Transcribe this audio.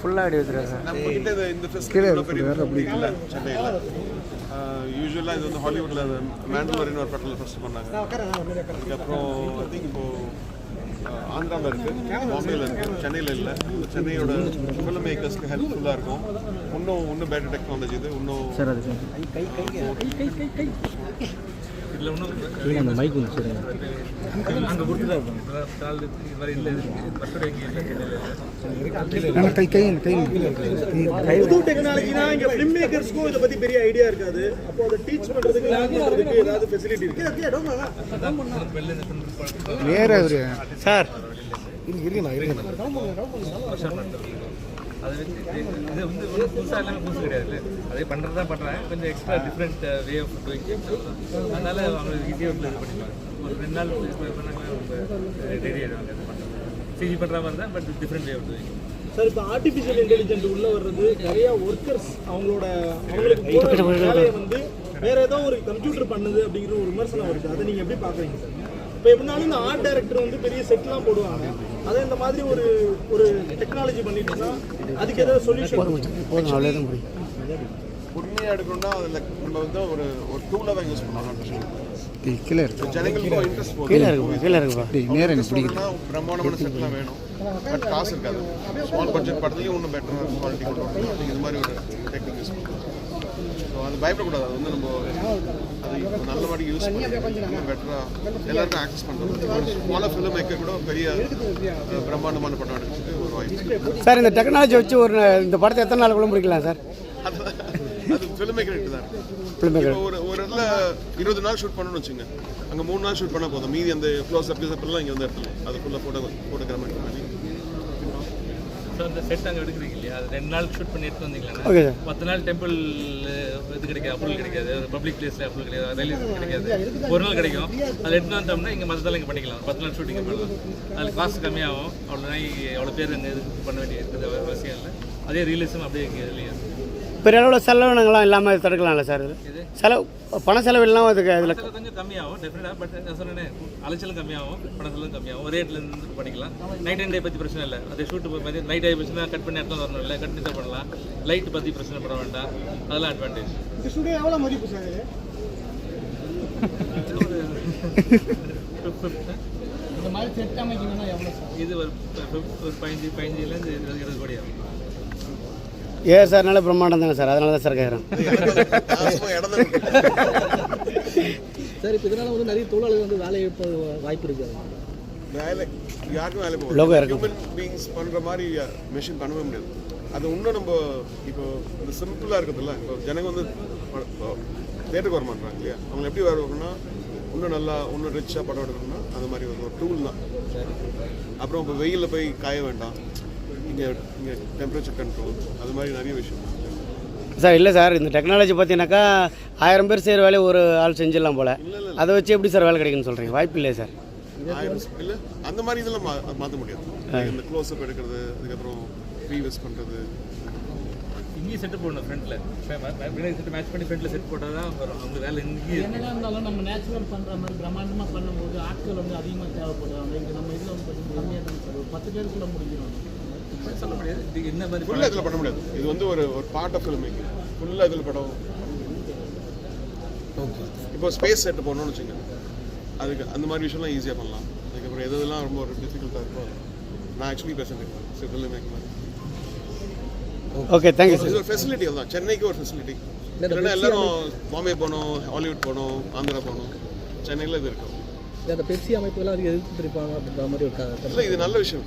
ஃபுல்லாக அடி வச்சுருக்காங்க சார். நம்ம கிட்ட இந்த ஃபெஸ்டிவல் பெரிய இல்லை சென்னையில். யூஸ்வலாக இது வந்து ஹாலிவுட்டில் அது மேண்டலரின் ஒரு படத்தில் ஃபஸ்ட் பண்ணாங்க. அதுக்கப்புறம் ஐ திங்க் இப்போ ஆந்திராவில் இருக்குது பாம்பேயில் இருக்குது சென்னையில் இல்லை. சென்னையோட ஃபிலிம் மேக்கர்ஸ்க்கு ஹெல்ப்ஃபுல்லாக இருக்கும். இன்னும் இன்னும் பெட்டர் டெக்னாலஜி இது இன்னும் சார் அது இல்லை அந்த மைக் ஒன்று கை கை கை புது டெக்னாலஜினா இங்க ஃபிலிம் மேக்கர்ஸ்க்கும் இதை பத்தி பெரிய ஐடியா இருக்காது அப்போ அதை டீச் பண்றதுக்கு லேர்ன் பண்றதுக்கு ஏதாவது ஃபெசிலிட்டி இருக்கு வேற ஒரு சார். அது வந்து இது வந்து ஒன்றும் புதுசாக எல்லாமே புதுசு கிடையாது. அதே பண்ணுறது தான் பண்ணுறேன் கொஞ்சம் extra different way of doing அதனால அவங்களுக்கு ஈஸியாக இது பண்ணிப்பாங்க. ஒரு ரெண்டு நாள் பண்ணாங்க ரெடி ஆகிடுவாங்க அது பண்ணுறது சிஜி பண்ணுற மாதிரி தான் but different way of doing sir இப்போ ஆர்டிஃபிஷியல் இன்டெலிஜென்ட் உள்ள வர்றது நிறைய ஒர்க்கர்ஸ் அவங்களோட அவங்களுக்கு வேலையை வந்து வேற ஏதோ ஒரு கம்ப்யூட்டர் பண்ணுது அப்படிங்கிற ஒரு விமர்சனம் வருது. அதை நீங்க எப்படி பாக்குறீங்க சார் இப்போ எப்படினாலும் இந்த ஆர்ட் டைரக்டர் வந்து பெரிய செட்லாம் போடுவாங்க. அதை இந்த மாதிரி ஒரு ஒரு டெக்னாலஜி பண்ணிட்டுனா அதுக்கு ஏதாவது சொல்யூஷன் உண்மையாக எடுக்கணும்னா அதில் நம்ம வந்து ஒரு ஒரு டூலாக தான் யூஸ் பண்ணலாம் டேய், கீழே இருக்கு கீழே இருக்குப்பா கீழே இருக்குப்பா டேய் நேரம் எனக்கு பிரம்மாண்டமான செட்லாம் வேணும். பட் காசு இருக்காது. ஸ்மால் பட்ஜெட் படத்துலையும் இன்னும் பெட்டர் குவாலிட்டி கொண்டு வரணும் அப்படிங்க இது மாதிரி ஒரு டெக்னிக் யூஸ் பண்ணுறோம் ஸோ அது பயப்படக்கூடாது. அது வந்து நம்ம அது நல்ல மாதிரி யூஸ் பண்ணி பெட்டராக எல்லாருக்கும் ஆக்சஸ் பண்ணுறது ஸ்மாலாக ஃபிலிம் மேக்கர் கூட பெரிய பிரம்மாண்டமான படம் எடுக்கிறதுக்கு ஒரு வாய்ப்பு சார் இந்த டெக்னாலஜி வச்சு ஒரு இந்த படத்தை எத்தனை நாளுக்குள்ள முடிக்கலாம் சார்? அது ஃபிலிம் மேக்கர் தான் ஒரு ஒரு இடத்துல இருபது நாள் ஷூட் பண்ணணும்னு வச்சுங்க. அங்கே மூணு நாள் ஷூட் பண்ணால் போதும். மீதி அந்த க்ளோஸ் அப் எல்லாம் இங்கே வந்து இடத்துல அது ஃபுல்லாக ஃபோட்டோ ஃபோட்டோகிராஃபி பண்ணி. ஸோ அந்த செட் அங்கே எடுக்கிறீங்க இல்லையா? அது ரெண்டு நாள் ஷூட் பண்ணி எடுத்து வந்தீங்களா? பத்து நாள் டெம்பிள் இது கிடைக்காது அப்ரூவல் கிடைக்காது. பப்ளிக் பிளேஸில் அப்ரூவல் கிடைக்காது ரயில்வே கிடைக்காது. ஒரு நாள் கிடைக்கும். அதில் எடுத்து வந்தோம்னா இங்கே மற்றதெல்லாம் இங்கே பண்ணிக்கலாம். பத்து நாள் ஷூட்டிங் பண்ணலாம். அதில் காசு கம்மியாகும். அவ்வளோ நாய் அவ்வளோ பேர் அங்கே இது பண்ண வேண்டிய இருக்கிறது அவசியம் இல்லை. அதே ரியலிசம் அப்படியே இங்கே இதுலேயே பெரிய அளவில் செலவினங்கள்லாம் இல்லாமல் தடுக்கலாம்ல சார் இது செலவு பண செலவு இல்லாமல் அதுக்கு அதில் செலவு கொஞ்சம் கம்மியாகும் டெஃபினட்டாக பட் நான் சொன்னேனே அலைச்சலும் கம்மியாகும் பண செலவும் கம்மியாகும். ஒரே இடத்துல இருந்து பண்ணிக்கலாம் நைட் அண்ட் டே பற்றி பிரச்சனை இல்லை. அதே ஷூட்டு போய் நைட் ஆகி போச்சுன்னா கட் பண்ணி இடத்துல வரணும் இல்லை கட் பண்ணி பண்ணலாம். லைட் பற்றி பிரச்சனை பட வேண்டாம். அதெல்லாம் அட்வான்டேஜ் ஸ்டுடியோ எவ்வளோ மதிப்பு சார் இது? இந்த மாதிரி செட் அமைக்கணும்னா எவ்வளோ சார் இது ஒரு ஒரு பதினஞ்சு பதினஞ்சுலேருந்து இருபது இருபது கோடி ஆகும். ஏ சார் நல்ல பிரம்மாண்டம் தானே சார்? அதனால தான் சார் கேட்குறேன். சார் இப்போ இதனால வந்து நிறைய தொழிலாளர்கள் வந்து வேலை வாய்ப்பு இருக்குது வேலை யாருக்கும் வேலை போகும் இருக்கு. ஹியூமன் பீயிங்ஸ் பண்ணுற மாதிரி மிஷின் பண்ணவே முடியாது. அது இன்னும் நம்ம இப்போ இந்த சிம்பிளாக இருக்குதுல்ல? இப்போ ஜனங்க வந்து தேட்டருக்கு வர மாட்டாங்க இல்லையா? அவங்க எப்படி வரணும்னா இன்னும் நல்லா இன்னும் ரிச்சாக படம் எடுக்கணும்னா அந்த மாதிரி ஒரு டூல் தான். அப்புறம் இப்போ வெயிலில் போய் காய வேண்டாம். இங்கே இங்கே டெம்பரேச்சர் கண்ட்ரோல் அது மாதிரி நிறைய விஷயம். சார் இல்லை சார் இந்த டெக்னாலஜி பார்த்தீங்கன்னாக்கா ஆயிரம் பேர் செய்கிற வேலையை ஒரு ஆள் செஞ்சிடலாம் போல். அதை வச்சு எப்படி சார் வேலை கிடைக்குன்னு சொல்கிறீங்க வாய்ப்பு இல்லையே சார்? ஆயிரம் இல்லை அந்த மாதிரி இதெல்லாம் மா மாற்ற முடியாது. இந்த க்ளோஸ் அப் எடுக்கிறது அதுக்கப்புறம் ப்ரீவியஸ் பண்ணுறது இங்கேயும் செட்டு போடணும் ஃப்ரண்ட்டில் பின்னாடி செட்டு மேட்ச் பண்ணி ஃப்ரண்ட்டில் செட் போட்டால் தான் வரும் அவங்க வேலை இங்கேயே. என்னதான் இருந்தாலும் நம்ம நேச்சுரல் பண்ணுற மாதிரி பிரம்மாண்டமாக பண்ணும்போது ஆட்கள் வந்து அதிகமாக தேவைப்படுறாங்க இங்கே நம்ம இதில் வந்து கொஞ்சம் கம்மியாக தான் சார். ஒரு பத்து பேருக்குள்ள முடிக்கணும். சொல்ல முடியாது. இது என்ன மாதிரி ஃபுல்லாக இதில் பண்ண முடியாது. இது வந்து ஒரு ஒரு பார்ட் ஆஃப் ஃபில்ம் மேக்கிங் ஃபுல்லாக இதில் படம். இப்போ ஸ்பேஸ் செட் போடணும்னு வச்சுங்க அதுக்கு அந்த மாதிரி விஷயம்லாம் ஈஸியாக பண்ணலாம். அதுக்கப்புறம் எது எதெல்லாம் ரொம்ப ஒரு டிஃபிகல்ட்டாக இருக்கோ நான் ஆக்சுவலி பேசுகிறேன் ஃபில்ம் மேக்கிங் மாதிரி. ஓகே தேங்க்யூ சார் ஒரு ஃபெசிலிட்டி தான் சென்னைக்கு ஒரு ஃபெசிலிட்டி இல்லைன்னா எல்லாரும் பாம்பே போகணும் ஹாலிவுட் போகணும் ஆந்திரா போகணும். சென்னையில் இது இருக்கும். அந்த பெப்சி அமைப்புகள்லாம் அதுக்கு எதிர்த்து இருப்பாங்க அப்படின்ற மாதிரி ஒரு இல்லை இது நல்ல விஷயம்.